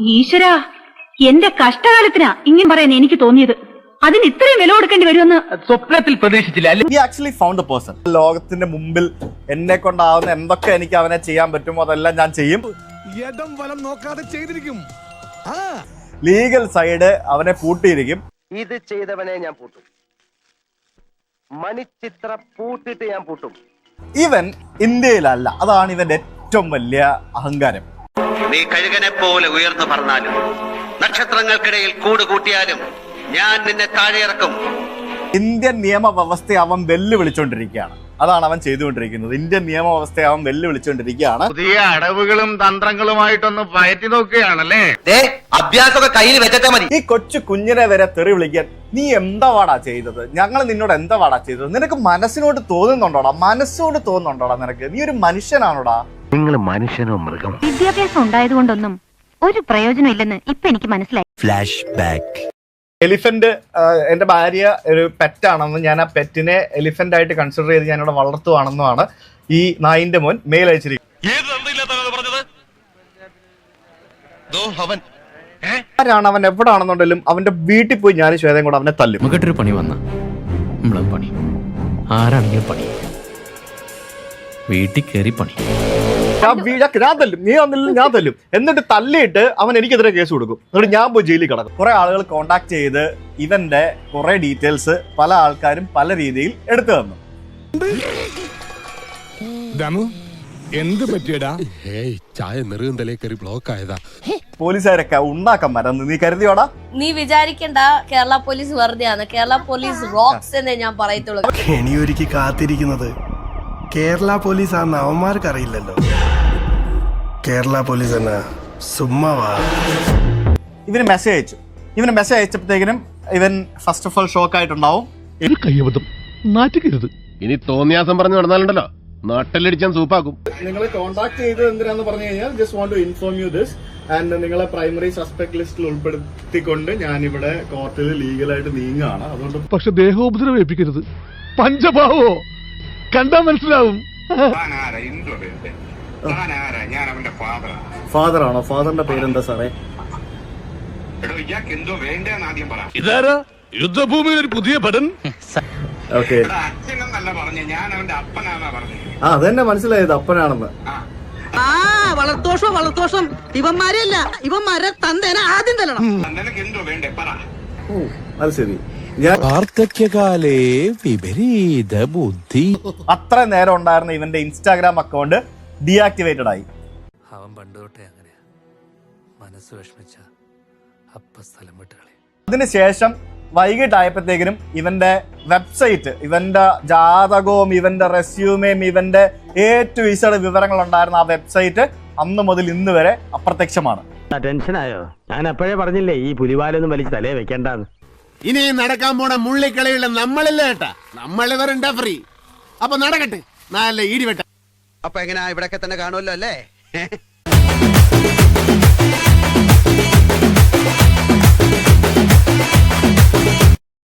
ഈശ്വരാ എന്റെ കഷ്ടകാലത്തിനാ ഇങ്ങനെ പറയാൻ എനിക്ക് തോന്നിയത്. അതിന് ഇത്രയും വില കൊടുക്കേണ്ടി വരുമെന്ന് സ്വപ്നത്തിൽ പ്രതീക്ഷിച്ചില്ല. He actually found a person ലോകത്തിന്റെ മുമ്പിൽ എന്നെ കൊണ്ടാവുന്ന എന്തൊക്കെ എനിക്ക് അവനെ ചെയ്യാൻ പറ്റുമോ അതെല്ലാം ഞാൻ ചെയ്യും. ഇടം വലം നോക്കാതെ ചെയ്തിരിക്കും. ആ. ലീഗൽ സൈഡ് അവനെ പൂട്ടിയിരിക്കും. ഇത് ചെയ്തവനെ ഞാൻ പൂട്ടും. മണിച്ചിത്ര പൂട്ടിട്ട് ഞാൻ പൂട്ടും. ഇവൻ ഇന്ത്യയിലല്ല. അതാണ് ഇവന്റെ ഏറ്റവും വലിയ അഹങ്കാരം. നീ കഴുകനെ പോലെ ഉയർന്നു പറഞ്ഞാലും നക്ഷത്രങ്ങൾക്കിടയിൽ കൂട് കൂട്ടിയാലും ഞാൻ നിന്നെ താഴെ ഇറക്കും. ഇന്ത്യൻ നിയമവ്യവസ്ഥയെ അവൻ വെല്ലുവിളിച്ചുകൊണ്ടിരിക്കുകയാണ് അതാണ് അവൻ ചെയ്തുകൊണ്ടിരിക്കുന്നത്. ഇന്ത്യൻ നിയമവ്യവസ്ഥയെ അവൻ വെല്ലുവിളിച്ചുകൊണ്ടിരിക്കുകയാണ് പുതിയ അടവുകളും തന്ത്രങ്ങളുമായിട്ടൊന്ന് പയറ്റി നോക്കുകയാണല്ലേ? അഭ്യാസമൊക്കെ കയ്യിൽ വെച്ചാൽ മതി. ഈ കൊച്ചു കുഞ്ഞിനെ വരെ തെറി വിളിക്കാൻ നീ എന്താവാടാ ചെയ്തത്? ഞങ്ങൾ നിന്നോട് എന്താവാടാ ചെയ്തത്? നിനക്ക് മനസ്സിനോട് തോന്നുന്നുണ്ടോടാ? മനസ്സോട് തോന്നുന്നുണ്ടോടാ നിനക്ക്? നീ ഒരു മനുഷ്യനാണോടാ? നിങ്ങൾ മനുഷ്യനോ മൃഗം? വിദ്യാഭ്യാസം ഉണ്ടായതുകൊണ്ടൊന്നും ഒരു പ്രയോജനം ഇല്ലെന്ന് ഇപ്പൊ എനിക്ക് മനസ്സിലായി. ഫ്ലാഷ് ബാക്ക് എലിഫന്റ് എന്റെ ഭാര്യ ഒരു പെറ്റാണെന്നും ഞാൻ ആ പെറ്റിനെ എലിഫന്റ് ആയിട്ട് കൺസിഡർ ചെയ്ത് ഞാൻ ഇവിടെ വളർത്തുവാണെന്നുമാണ് ഈ നായിന്റെ മോൻ മെയിൽ അയച്ചിരിക്കുന്നത് ആരാണ് അവൻ? എവിടാണെന്നുണ്ടെങ്കിലും അവന്റെ വീട്ടിൽ പോയി ഞാൻ ശ്വേതയും കൂടെ അവനെ തല്ലും. നമുക്കൊരു പണി വന്ന. പണി. ആരാണെങ്കിലും പണി. വീട്ടിൽ കയറി പണി. ഞാൻ തല്ലും. നീ വന്നില്ല ഞാൻ തല്ലും. എന്നിട്ട് തല്ലിയിട്ട് അവൻ എനിക്കെതിരെ കേസ് കൊടുക്കും. എന്നിട്ട് ഞാൻ പോയി ജയിലിൽ കിടക്കും. കുറെ ആളുകൾ കോണ്ടാക്ട് ചെയ്ത് ഇവന്റെ കുറെ ഡീറ്റെയിൽസ് പല ആൾക്കാരും പല രീതിയിൽ എടുത്തു തന്നു. ദമു എന്ത് പറ്റിയടാ? ഏയ് ചായ നെറുകന്തലേ കയറി ബ്ലോക്ക് ആയതാ. പോലീസുകാരൊക്കെ ഉണ്ടാക്കാൻ മരന്ന് നീ കരുതിയോടാ? നീ വിചാരിക്കണ്ട കേരള പോലീസ് വെറുതെയാണ്. കേരള പോലീസ് റോക്സ് എന്നേ ഞാൻ പറയത്തുള്ളൂ. ഇനിയൊരുക്കി കാത്തിരിക്കുന്നത് കേരള പോലീസ് ആണെന്ന് അവന്മാർക്ക് അറിയില്ലല്ലോ കേരള പോലീസ് തന്നെ സുമ്മാവാ ഇവന് മെസ്സേജ് അയച്ചു. ഇവന് മെസ്സേജ് അയച്ചപ്പോഴത്തേക്കിനും ഇവൻ ഫസ്റ്റ് ഓഫ് ഓൾ ഷോക്ക് ആയിട്ടുണ്ടാവും. കയ്യബദ്ധം. നാറ്റുകരുത് ഇനി തോന്നിയാസം പറഞ്ഞു നടന്നാലുണ്ടല്ലോ. നാട്ടിലടിച്ചാൻ സൂപ്പാക്കും. നിങ്ങളെ കോൺടാക്ട് ചെയ്തത് എന്തിനാന്ന് പറഞ്ഞു കഴിഞ്ഞാൽ just want to inform you this and നിങ്ങളെ പ്രൈമറി സസ്പെക്ട് ലിസ്റ്റിൽ ഉൾപ്പെടുത്തിക്കൊണ്ട് ഞാനിവിടെ കോർട്ടിൽ ലീഗലായിട്ട് നീങ്ങാണ്. അതുകൊണ്ട് പക്ഷെ ദേഹോപദ്രവം ഏൽപ്പിക്കരുത്. പഞ്ചഭാവോ? കണ്ടാ മനസ്സിലാവും. ഫാദർ ആണോ ഫാദറിന്റെ പേരെന്താ സാറേ? ഇതാരാ? യുദ്ധഭൂമിയിൽ ഒരു പുതിയ പടൻ ഓക്കെ. ആ അതെന്നെ മനസ്സിലായത് അപ്പനാണെന്ന്. ആ. വളർത്തോഷം വളർത്തോഷം. ഇവന്മാരെയല്ല ഇവന്മാരെ തന്തേനെ ആദ്യം തരണം ഓ അത് ശരി. ഞാൻ വാർദ്ധക്യകാലേ വിപരീത ബുദ്ധി. അത്ര നേരം ഉണ്ടായിരുന്ന ഇവന്റെ ഇൻസ്റ്റാഗ്രാം അക്കൗണ്ട് ഡീആക്ടിവേറ്റഡ് ആയി. അവൻ പണ്ട് തൊട്ടേ അങ്ങനെയാ. മനസ്സ് വിഷമിച്ച അപ്പ സ്ഥലം വിട്ടുകളെ അതിനുശേഷം വൈകിട്ടായപ്പോഴത്തേക്കിനും ഇവന്റെ വെബ്സൈറ്റ് ഇവന്റെ ജാതകവും ഇവന്റെ റെസ്യൂമേയും ഇവന്റെ എ ടു ഇസഡ് വിവരങ്ങൾ ഉണ്ടായിരുന്ന ആ വെബ്സൈറ്റ് അന്ന് മുതൽ ഇന്ന് വരെ അപ്രത്യക്ഷമാണ്. ടെൻഷനായോ? ഞാൻ അപ്പോഴേ പറഞ്ഞില്ലേ ഈ പുലിവാലൊന്നും വലിച്ച് തലേ വെക്കണ്ടെന്ന്. ഇനി നടക്കാൻ പോണ മുള്ളിക്കളിയുള്ള നമ്മളില്ല കേട്ടാ നമ്മളിവരുണ്ടാ ഫ്രീ അപ്പൊ നടക്കട്ടെ. നല്ല ഈടിവെട്ട അപ്പൊ എങ്ങനെയാ ഇവിടൊക്കെ തന്നെ കാണുമല്ലോ അല്ലേ?